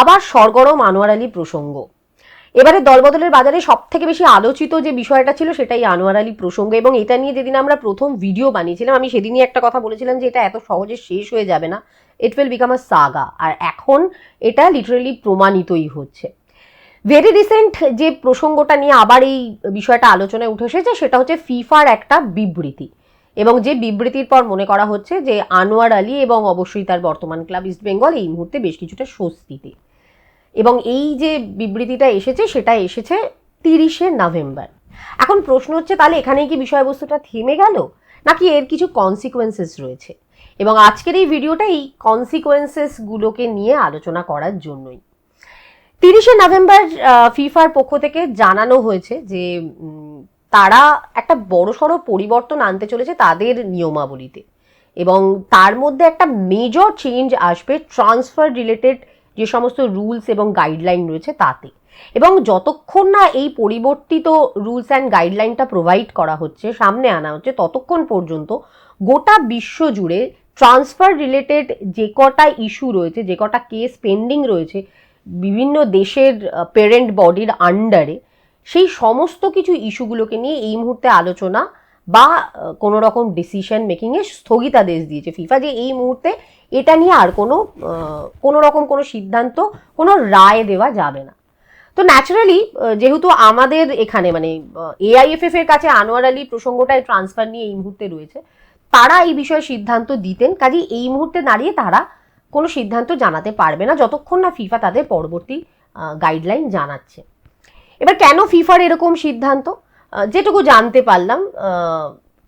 আবার সরগরম আনোয়ার আলী প্রসঙ্গ। এবারে দলবদলের বাজারে সব থেকে বেশি আলোচিত যে বিষয়টা ছিল সেটাই আনোয়ার আলী প্রসঙ্গ এবং এটা নিয়ে যেদিন আমরা প্রথম ভিডিও বানিয়েছিলাম, আমি সেদিনই একটা কথা বলেছিলাম যে এটা এত সহজে শেষ হয়ে যাবে না। It will become a saga আর এখন এটা লিটারেলি প্রমাণিতই হচ্ছে। ভেরি রিসেন্ট যে প্রসঙ্গটা নিয়ে আবার এই বিষয়টা আলোচনায় উঠে এসেছে, সেটা হচ্ছে ফিফার একটা বিবৃতি। এবং যে বিবৃতির পর মনে করা হচ্ছে যে আনোয়ার আলী এবং অবশ্যই তার বর্তমান ক্লাব ইস্ট বেঙ্গল এই মুহূর্তে বেশ কিছুটা স্বস্তিতে। এবং এই যে বিবৃতিটা এসেছে, সেটা এসেছে তিরিশে নভেম্বর। এখন প্রশ্ন হচ্ছে, তাহলে এখানেই কি বিষয়বস্তুটা থেমে গেল? নাকি এর কিছু কনসিকোয়েন্সেস রয়েছে? এবং আজকের এই ভিডিওটা এই কনসিকোয়েন্সেসগুলোকে নিয়ে আলোচনা করার জন্যই। তিরিশে নভেম্বর ফিফার পক্ষ থেকে জানানো হয়েছে যে তারা একটা বড়সড় পরিবর্তন আনতে চলেছে তাদের নিয়মাবলীতে। এবং তার মধ্যে একটা মেজর চেঞ্জ আসবে ট্রান্সফার রিলেটেড যে সমস্ত রুলস এবং গাইডলাইন রয়েছে তাতে। এবং যতক্ষণ না এই পরিবর্তিত রুলস অ্যান্ড গাইডলাইনটা প্রোভাইড করা হচ্ছে, সামনে আনা হচ্ছে, ততক্ষণ পর্যন্ত গোটা বিশ্ব জুড়ে ট্রান্সফার রিলেটেড যে কটা ইস্যু রয়েছে, যে কটা কেস পেন্ডিং রয়েছে, বিভিন্ন দেশের পেরেন্ট বডির আন্ডারে সেই সমস্ত কিছু ইস্যুগুলোকে নিয়ে এই মুহূর্তে আলোচনা বা কোনো রকম ডিসিশন মেকিংয়ে স্থগিতাদেশ দিয়েছে ফিফা যে এই মুহূর্তে এটা নিয়ে আর কোনো কোনো রকম কোনো সিদ্ধান্ত, কোনো রায় দেওয়া যাবে না। তো ন্যাচারালি যেহেতু আমাদের এখানে মানে এআইএফএফ এর কাছে আনোয়ার আলী প্রসঙ্গটাই ট্রান্সফার নিয়ে এই মুহূর্তে রয়েছে, তারা এই বিষয়ে সিদ্ধান্ত দিতেন কাজে এই মুহূর্তে দাঁড়িয়ে তারা কোনো সিদ্ধান্ত জানাতে পারবে না, যতক্ষণ না ফিফা তাদের পরবর্তী গাইডলাইন জানাচ্ছে। এবার কেন ফিফার এরকম সিদ্ধান্ত? যেটুকু জানতে পারলাম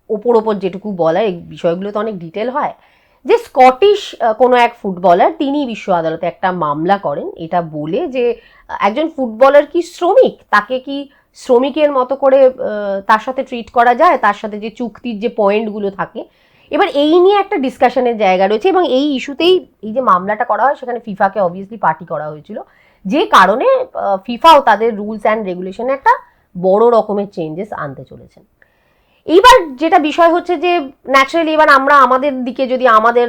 ওপর ওপর যেটুকু বলা এই বিষয়গুলো তো অনেক ডিটেল হয়। যে স্কটিশ কোনো এক ফুটবলার তিনি বিশ্ব আদালতে একটা মামলা করেন, এটা বলে যে একজন ফুটবলার কি শ্রমিক? তাকে কি শ্রমিকের মতো করে তার সাথে ট্রিট করা যায়? তার সাথে যে চুক্তির যে পয়েন্টগুলো থাকে? এবার এই নিয়ে একটা ডিসকাশনের জায়গা রয়েছে এবং এই ইস্যুতেই এই যে মামলাটা করা হয়, সেখানে ফিফাকে অবভিয়াসলি পার্টি করা হয়েছিল। যে কারণে ফিফাও তাদের রুলস অ্যান্ড রেগুলেশনে একটা বড় রকমের চেঞ্জেস আনতে চলেছেন। এইবার যেটা বিষয় হচ্ছে যে ন্যাচারালি এবার আমরা আমাদের দিকে যদি, আমাদের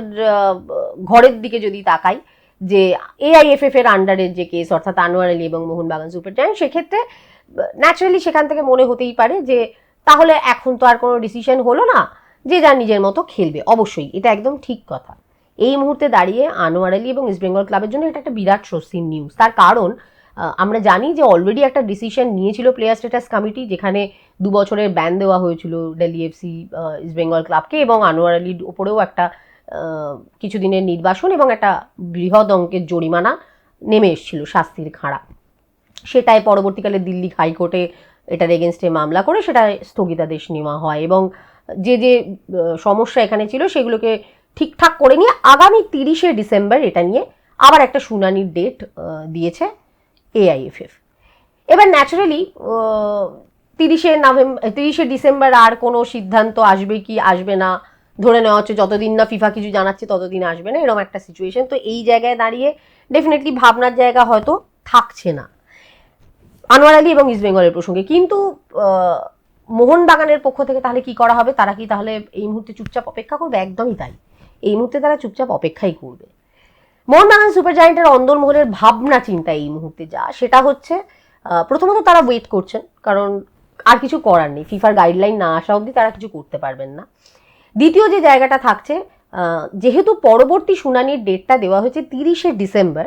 ঘরের দিকে যদি তাকাই, যে এআইএফএফ এর আন্ডারের যে কেস অর্থাৎ আনোয়ার আলী এবং মোহনবাগান সুপার জায়ান্ট সেক্ষেত্রে ন্যাচারালি সেখান থেকে মনে হতেই পারে যে, তাহলে এখন তো আর কোনো ডিসিশন হলো না যে যার নিজের মতো খেলবে। অবশ্যই, এটা একদম ঠিক কথা। এই মুহূর্তে দাঁড়িয়ে আনোয়ার আলী এবং ইস্ট বেঙ্গল ক্লাবের জন্য এটা একটা বিরাট স্বস্তির নিউজ তার কারণ আমরা জানি যে অলরেডি একটা ডিসিশন নিয়েছিল প্লেয়ার স্ট্যাটাস কমিটি যেখানে দু বছরের ব্যান দেওয়া হয়েছিল দিল্লি এফসি ইস্ট বেঙ্গল ক্লাবকে এবং আনোয়ার আলীর ওপরেও একটা কিছুদিনের নির্বাসন এবং একটা বৃহৎ অঙ্কের জরিমানা নেমে এসেছিল শাস্তির খাঁড়া। সেটাই পরবর্তীকালে দিল্লি হাইকোর্টে এটার এগেনস্টে মামলা করে সেটা স্থগিতাদেশ নেওয়া হয় এবং যে যে সমস্যা এখানে ছিল সেগুলোকে ঠিকঠাক করে নিয়ে আগামী তিরিশে ডিসেম্বর এটা নিয়ে আবার একটা শুনানির ডেট দিয়েছে। এআইএফএফ। এবার ন্যাচারালি তিরিশে নভেম্বর তিরিশে ডিসেম্বর আর কোনো সিদ্ধান্ত আসবে কি, আসবে না, ধরে নেওয়া হচ্ছে যতদিন না ফিফা কিছু জানাচ্ছে ততদিন আসবে না, এরকম একটা সিচুয়েশন তো এই জায়গায় দাঁড়িয়ে ডেফিনেটলি ভাবনার জায়গা হয়তো থাকছে না। আনোয়ার আলী এবং ইস্ট বেঙ্গলের প্রসঙ্গে। কিন্তু মোহনবাগানের পক্ষ থেকে তাহলে কি করা হবে? তারা কি তাহলে এই মুহূর্তে চুপচাপ অপেক্ষা করবে? একদমই তাই। এই মুহূর্তে তারা চুপচাপ অপেক্ষাই করবে। মোহনবাগান সুপার জায়েন্টের অন্দরমহলের ভাবনা চিন্তা এই মুহূর্তে যা, সেটা হচ্ছে প্রথমত তারা ওয়েট করছেন, কারণ আর কিছু করার নেই। ফিফার গাইডলাইন না আসা অবধি তারা কিছু করতে পারবেন না। দ্বিতীয় যে জায়গাটা থাকছে যেহেতু পরবর্তী শুনানির ডেটটা দেওয়া হয়েছে তিরিশে ডিসেম্বর,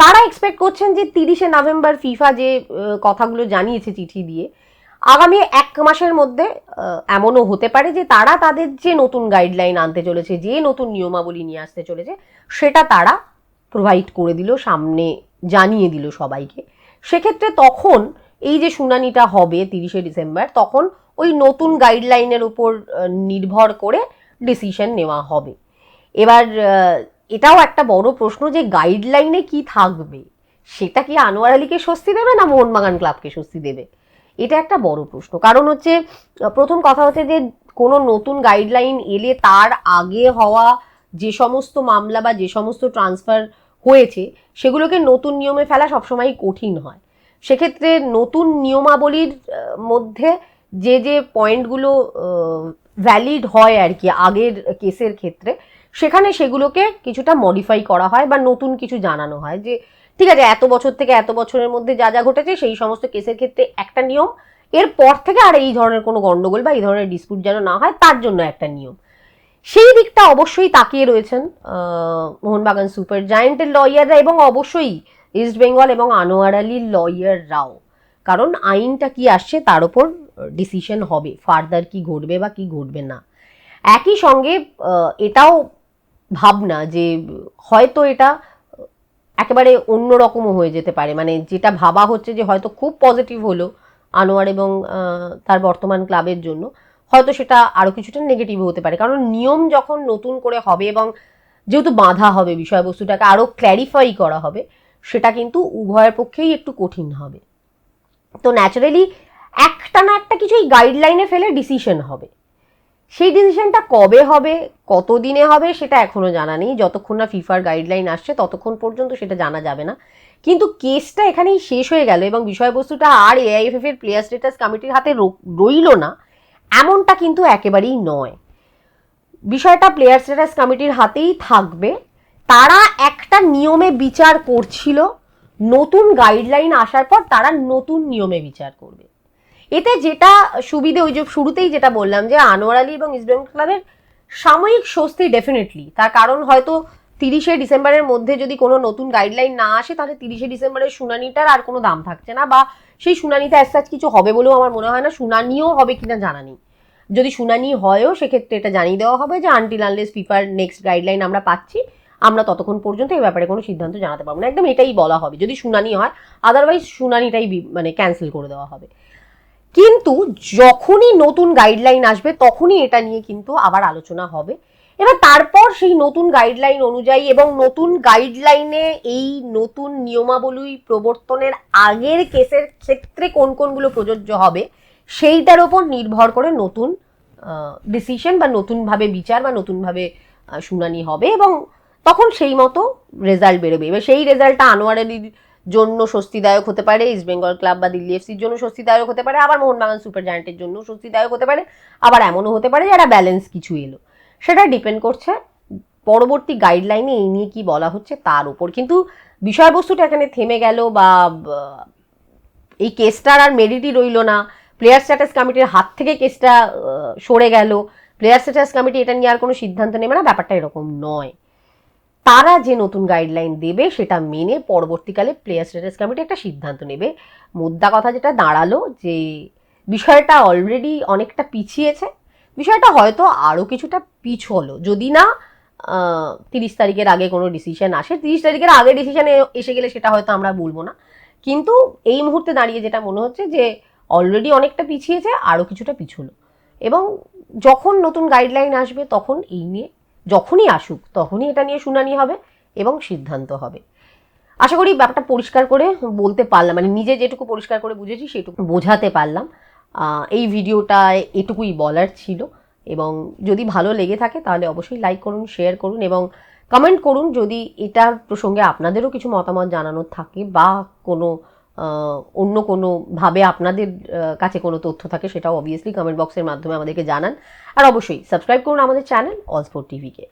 তারা এক্সপেক্ট করছেন যে তিরিশে নভেম্বর ফিফা যে কথাগুলো জানিয়েছে চিঠি দিয়ে, আগামী এক মাসের মধ্যে এমনও হতে পারে যে তারা তাদের যে নতুন গাইডলাইন আনতে চলেছে, যে নতুন নিয়মাবলী নিয়ে আসতে চলেছে, সেটা তারা প্রোভাইড করে দিল, সামনে জানিয়ে দিল সবাইকে। সেক্ষেত্রে তখন এই যে শুনানিটা হবে তিরিশে ডিসেম্বর, তখন ওই নতুন গাইডলাইনের উপর নির্ভর করে ডিসিশন নেওয়া হবে। এবার এটাও একটা বড় প্রশ্ন যে গাইডলাইনে কি থাকবে? সেটা কি আনোয়ার আলীকে স্বস্তি দেবে না মোহনবাগান ক্লাবকে স্বস্তি দেবে? এটা একটা বড় প্রশ্ন। কারণ হচ্ছে প্রথম কথা হচ্ছে যে কোনো নতুন গাইডলাইন এলে তার আগে হওয়া যে সমস্ত মামলা বা যে সমস্ত ট্রান্সফার হয়েছে, সেগুলোকে নতুন নিয়মে ফেলা সবসময় কঠিন হয়। সেক্ষেত্রে নতুন নিয়মাবলীর মধ্যে যে যে পয়েন্টগুলো ভ্যালিড হয় আর কি আগের কেসের ক্ষেত্রে, সেখানে সেগুলোকে কিছুটা মডিফাই করা হয় বা নতুন কিছু জানানো হয় যে, ঠিক আছে, এত বছর থেকে এত বছরের মধ্যে যা যা ঘটেছে, সেই সমস্ত কেসের ক্ষেত্রে একটা নিয়ম, এরপর থেকে আর এই ধরনের কোনো গন্ডগোল বা এই ধরনের ডিসপুট যেন না হয়, তার জন্য একটা নিয়ম। সেই দিকটা অবশ্যই তাকিয়ে রয়েছেন মোহনবাগান সুপার জায়েন্টের লয়াররা এবং অবশ্যই ইস্ট বেঙ্গল এবং আনোয়ার আলীর লয়াররাও। কারণ আইনটা কি আসছে তার ওপর ডিসিশন হবে, ফার্দার কি ঘটবে বা কি ঘটবে না। একই সঙ্গে এটাও ভাবনা যে হয়তো এটা একেবারে অন্যরকমও হয়ে যেতে পারে। মানে যেটা ভাবা হচ্ছে যে হয়তো খুব পজিটিভ হলো আনোয়ার এবং তার বর্তমান ক্লাবের জন্য। হয়তো সেটা আরও কিছুটা নেগেটিভ হতে পারে। কারণ নিয়ম যখন নতুন করে হবে এবং যেহেতু বাঁধা হবে বিষয়বস্তুটাকে আরও ক্ল্যারিফাই করা হবে, সেটা কিন্তু উভয়ের পক্ষেই একটু কঠিন হবে। তো ন্যাচারালি একটা না একটা কিছু এই গাইডলাইনে ফেলে ডিসিশন হবে। সেই ডিসিশনটা কবে হবে কত দিনে হবে, সেটা এখনও জানা নেই। যতক্ষণ না ফিফার গাইডলাইন আসছে, ততক্ষণ পর্যন্ত সেটা জানা যাবে না। কিন্তু কেসটা এখানেই শেষ হয়ে গেল এবং বিষয়বস্তুটা আর এআইএফএফ এর প্লেয়ার স্টেটাস কমিটির হাতে রইল না। এমনটা কিন্তু একেবারেই নয়। বিষয়টা প্লেয়ার স্ট্যাটাস কমিটির হাতেই থাকবে। তারা একটা নিয়মে বিচার করছিল, নতুন গাইডলাইন আসার পর তারা নতুন নিয়মে বিচার করবে। এতে যেটা সুবিধে, ওই যে শুরুতেই যেটা বললাম যে আনোয়ার আলী এবং ইস্টবেঙ্গল ক্লাবের সাময়িক স্বস্তি ডেফিনেটলি তার কারণ হয়তো তিরিশে ডিসেম্বরের মধ্যে যদি কোনো নতুন গাইডলাইন না আসে, তাহলে তিরিশে ডিসেম্বরের শুনানিটার আর কোনো দাম থাকছে না বা সেই শুনানিতে অ্যাজ কিছু হবে বলেও আমার মনে হয় না, শুনানিও হবে কিনা জানা নেই। যদি শুনানি হয়ও, সেক্ষেত্রে এটা জানিয়ে দেওয়া হবে যে আনটিল আনলেস ফিফার নেক্সট গাইডলাইন আমরা পাচ্ছি, আমরা ততক্ষণ পর্যন্ত এই ব্যাপারে কোনো সিদ্ধান্ত জানাতে পারব না। একদম এটাই বলা হবে, যদি শুনানি হয় আদারওয়াইজ শুনানিটাই মানে ক্যান্সেল করে দেওয়া হবে। কিন্তু যখনই নতুন গাইডলাইন আসবে, তখনই এটা নিয়ে কিন্তু আবার আলোচনা হবে। এবার তারপর সেই নতুন গাইডলাইন অনুযায়ী এবং নতুন গাইডলাইনে এই নতুন নিয়মাবলী প্রবর্তনের আগের কেসের ক্ষেত্রে কোন কোনগুলো প্রযোজ্য হবে, সেইটার ওপর নির্ভর করে নতুন ডিসিশন বা নতুনভাবে বিচার বা নতুনভাবে শুনানি হবে এবং তখন সেই মতো রেজাল্ট বেরোবে। এবার সেই রেজাল্টটা আনোয়ার আলীর জন্য স্বস্তিদায়ক হতে পারে ইস্ট বেঙ্গল ক্লাব বা দিল্লি এফসির জন্য স্বস্তিদায়ক হতে পারে, আবার মোহনবাগান সুপার জায়ান্টের জন্য স্বস্তিদায়ক হতে পারে, আবার এমনও হতে পারে যারা ব্যালেন্স কিছু এলো। সেটা ডিপেন্ড করছে পরবর্তী গাইডলাইনে এই নিয়ে কি বলা হচ্ছে তার উপর। কিন্তু বিষয়বস্তুটা এখানে থেমে গেল বা এই কেসটার আর মেরিটই রইল না। প্লেয়ার স্ট্যাটাস কমিটির হাত থেকে কেসটা সরে গেল। প্লেয়ার স্ট্যাটাস কমিটি এটা নিয়ে আর কোনো সিদ্ধান্ত নেবে না, ব্যাপারটা এরকম নয়। তারা যে নতুন গাইডলাইন দেবে সেটা মেনে পরবর্তীকালে প্লেয়ার স্ট্যাটাস কমিটি একটা সিদ্ধান্ত নেবে। মুদ্রা কথা যেটা দাঁড়াল যে, বিষয়টা অলরেডি অনেকটা পিছিয়েছে। বিষয়টা হয়তো আরও কিছুটা পিছলো। যদি না তিরিশ তারিখের আগে কোনো ডিসিশন আসে, তিরিশ তারিখের আগে ডিসিশন এসে গেলে সেটা হয়তো আমরা বলব না। কিন্তু এই মুহূর্তে দাঁড়িয়ে যেটা মনে হচ্ছে যে অলরেডি অনেকটা পিছিয়েছে আরও কিছুটা পিছলো। এবং যখন নতুন গাইডলাইন আসবে, তখন এই নিয়ে, যখনই আসুক, তখনই এটা নিয়ে শুনানি হবে এবং সিদ্ধান্ত হবে। আশা করি ব্যাপারটা পরিষ্কার করে বলতে পারলাম মানে নিজে যেটুকু পরিষ্কার করে বুঝেছি, সেটুকু বোঝাতে পারলাম। এই ভিডিওটায় এটুকুই বলার ছিল। এবং যদি ভালো লেগে থাকে, তাহলে অবশ্যই লাইক করুন শেয়ার করুন এবং কমেন্ট করুন যদি এটার প্রসঙ্গে আপনাদেরও কিছু মতামত জানানোর থাকে বা কোনো অন্য কোনো ভাবে আপনাদের কাছে কোনো তথ্য থাকে, সেটাও অবভিয়াসলি কমেন্ট বক্সের মাধ্যমে আমাদেরকে জানান। আর অবশ্যই সাবস্ক্রাইব করুন আমাদের চ্যানেল অল স্পোর্ট টিভিকে